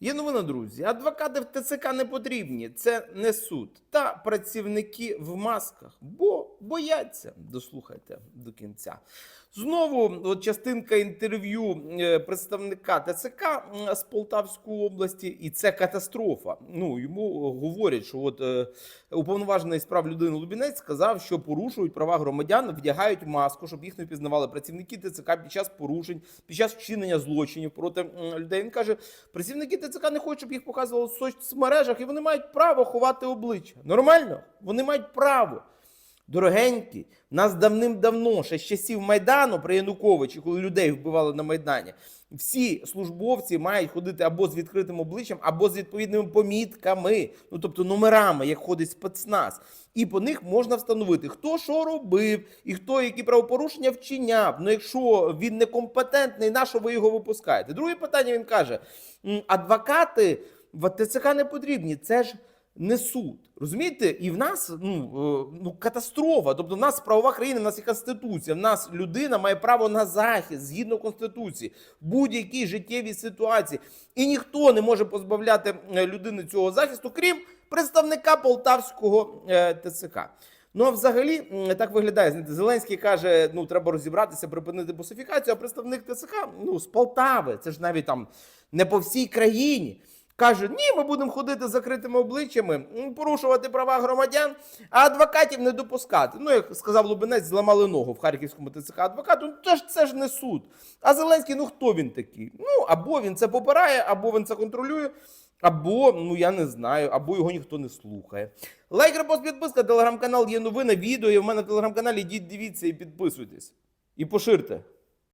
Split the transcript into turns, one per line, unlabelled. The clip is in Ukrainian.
Є новина, друзі. Адвокати в ТЦК не потрібні. Це не суд. Та працівники в масках, бо бояться. Дослухайте до кінця. Знову от частинка інтерв'ю е, представника ТЦК з Полтавської області, і це катастрофа. Ну йому говорять, що от е, уповноважений з прав людини Лубінець сказав, що порушують права громадян, вдягають маску, щоб їх не впізнавали працівники ТЦК під час порушень, під час вчинення злочинів проти людей. Він каже, працівники ТЦК не хочуть, щоб їх показували в соцмережах, і вони мають право ховати обличчя. Нормально? Вони мають право. Дорогенькі, нас давним-давно, ще з часів Майдану при Януковичі, коли людей вбивали на Майдані, всі службовці мають ходити або з відкритим обличчям, або з відповідними помітками, ну тобто номерами, як ходить спецназ. І по них можна встановити, хто що робив, і хто які правопорушення вчиняв. Ну, якщо він некомпетентний, на що ви його випускаєте? Друге питання він каже: адвокати в ТЦК не потрібні. Це ж не суд. Розумієте? І в нас ну, е, ну, катастрофа. Тобто, в нас правова країна, в нас є конституція. В нас людина має право на захист згідно конституції в будь-якій життєвій ситуації. І ніхто не може позбавляти е, людини цього захисту, крім представника полтавського е, ТЦК. Ну а взагалі так виглядає. Знаєте, Зеленський каже: ну треба розібратися, припинити босифікацію. А представник ТЦК ну з Полтави, це ж навіть там не по всій країні. Каже, ні, ми будемо ходити з закритими обличчями, порушувати права громадян, а адвокатів не допускати. Ну, як сказав Лубенець, зламали ногу в Харківському ТЦК адвокату. Ну, то ж це ж не суд. А Зеленський, ну хто він такий? Ну, або він це попирає, або він це контролює, або, ну я не знаю, або його ніхто не слухає. Лайк, репост, підписка, телеграм-канал є новини, відео є в мене в телеграм-каналі. Йдіть, дивіться і підписуйтесь. І поширте.